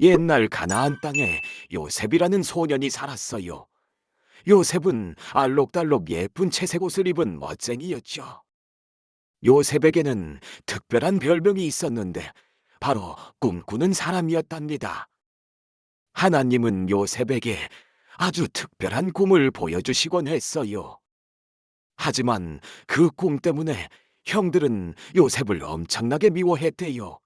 옛날 가나안 땅에 요셉이라는 소년이 살았어요. 요셉은 알록달록 예쁜 채색 옷을 입은 멋쟁이였죠. 요셉에게는 특별한 별명이 있었는데 바로 꿈꾸는 사람이었답니다. 하나님은 요셉에게 아주 특별한 꿈을 보여주시곤 했어요. 하지만 그 꿈 때문에 형들은 요셉을 엄청나게 미워했대요.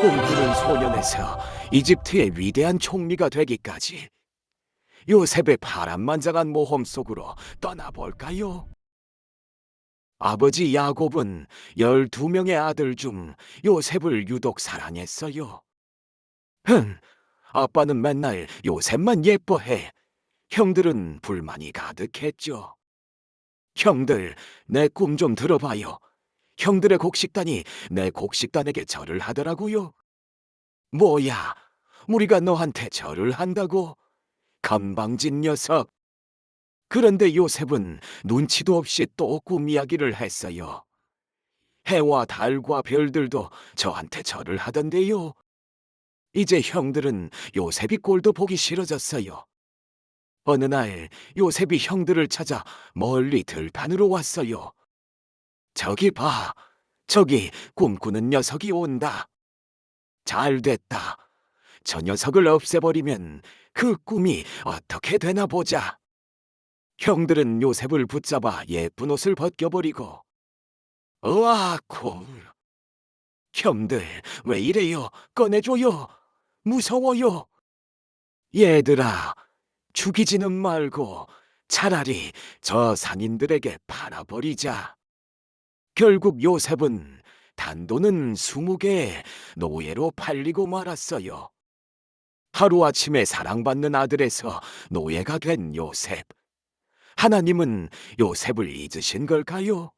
꿈꾸는 소년에서 이집트의 위대한 총리가 되기까지 요셉의 파란만장한 모험 속으로 떠나볼까요? 아버지 야곱은 12명의 아들 중 요셉을 유독 사랑했어요. 흥, 아빠는 맨날 요셉만 예뻐해. 형들은 불만이 가득했죠. 형들, 내 꿈 좀 들어봐요. 형들의 곡식단이 내 곡식단에게 절을 하더라고요. 뭐야, 우리가 너한테 절을 한다고? 건방진 녀석. 그런데 요셉은 눈치도 없이 또 꿈 이야기를 했어요. 해와 달과 별들도 저한테 절을 하던데요. 이제 형들은 요셉이 꼴도 보기 싫어졌어요. 어느 날 요셉이 형들을 찾아 멀리 들판으로 왔어요. 저기 봐. 저기 꿈꾸는 녀석이 온다. 잘 됐다. 저 녀석을 없애버리면 그 꿈이 어떻게 되나 보자. 형들은 요셉을 붙잡아 예쁜 옷을 벗겨버리고 으아 콜. 형들 왜 이래요? 꺼내줘요. 무서워요. 얘들아 죽이지는 말고 차라리 저 상인들에게 팔아버리자. 결국 요셉은 단돈은 스무 개의 노예로 팔리고 말았어요. 하루아침에 사랑받는 아들에서 노예가 된 요셉. 하나님은 요셉을 잊으신 걸까요?